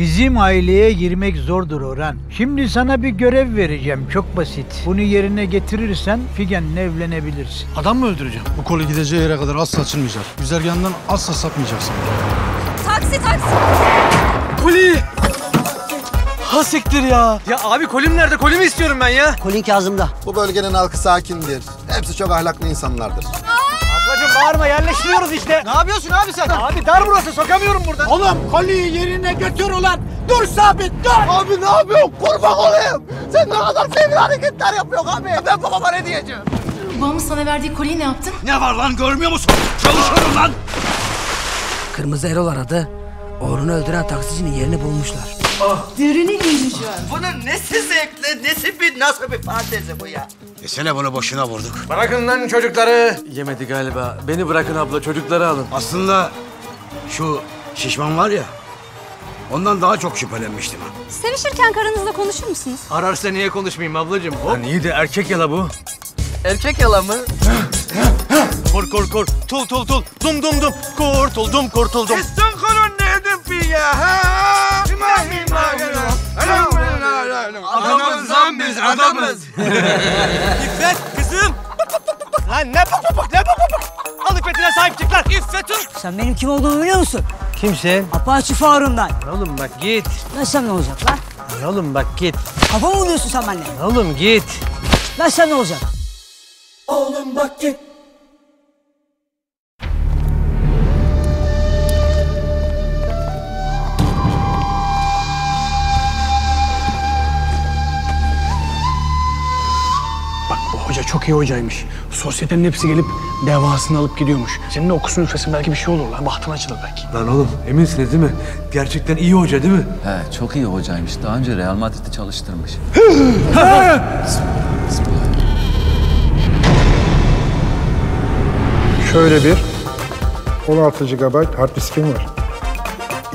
Bizim aileye girmek zordur Orhan. Şimdi sana bir görev vereceğim. Çok basit. Bunu yerine getirirsen Figen'le evlenebilirsin. Adam mı öldüreceğim? Bu kolu gideceği yere kadar asla açılmayacak. Güzergahından asla sapmayacaksın. Taksi taksi. Koli! Ha siktir ya. Ya abi kolim nerede? Kolimi istiyorum ben ya. Kolin Kazım'da. Bu bölgenin halkı sakindir. Hepsi çok ahlaklı insanlardır. Ablacım bağırma yerleştiriyoruz işte. Ne yapıyorsun abi sen? Abi dar burası sokamıyorum buradan. Oğlum koliyi yerine götür ulan. Dur sabit dur. Abi ne yapıyorsun? Kurban olayım. Sen ne kadar fevri hareketler yapıyorsun abi. Ben babama ne diyeceğim? Babamın sana verdiği kolyeyi ne yaptın? Ne var lan görmüyor musun? Çalışıyorum lan. Kırmızı Erol aradı. Oğlunu öldüren taksicinin yerini bulmuşlar. Dürünü ineceğim. Bunun nesi zevkli, nesi bir nasıl bir fantezi bu ya? Desene bunu boşuna vurduk. Bırakın lan çocukları. Yemedi galiba. Beni bırakın abla çocukları alın. Aslında şu şişman var ya, ondan daha çok şüphelenmiştim. ha. Sevişirken karınızla konuşur musunuz? Ararsa niye konuşmayayım ablacığım? Lan iyi de erkek yala bu. Erkek yala mı? kor kor kor. Tul tul tul. Dum dum dum. Kurtuldum kurtuldum. Sen kurun ha? Adamız biz adamız. İffet kızım. Lan ne bak bak ne bak bak. Al İffet'ine sahip çık lan. İffet'im. Sen benim kim olduğumu biliyor musun? Kimsin? Apache Faruk'um Oğlum bak git. Lan sen ne olacak lan? Oğlum bak git. Kafa mı buluyorsun sen benimle? Oğlum git. Lan sen ne olacak? Bak bu hoca çok iyi hocaymış. Sosyetenin hepsi gelip devasını alıp gidiyormuş. Senin de okusun üflesin belki bir şey olur lan. Bahtın açılır belki. Lan oğlum eminsiniz değil mi? Gerçekten iyi hoca değil mi? He, çok iyi hocaymış. Daha önce Real Madrid'de çalıştırmış. Şöyle bir 16 GB hard diskim var.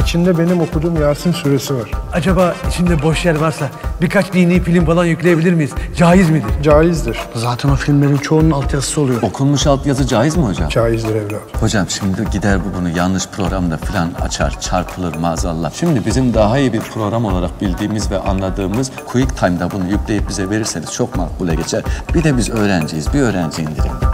İçinde benim okuduğum Yasin suresi var. Acaba içinde boş yer varsa birkaç dini film falan yükleyebilir miyiz? Caiz midir? Caizdir. Zaten o filmlerin çoğunun altyazısı oluyor. Okunmuş altyazı caiz mi hocam? Caizdir evladım. Hocam şimdi gider bu bunu yanlış programda falan açar, çarpılır maazallah. Şimdi bizim daha iyi bir program olarak bildiğimiz ve anladığımız Quick Time'da bunu yükleyip bize verirseniz çok makbule geçer. Bir de biz öğrenciyiz, bir öğrenci indirin.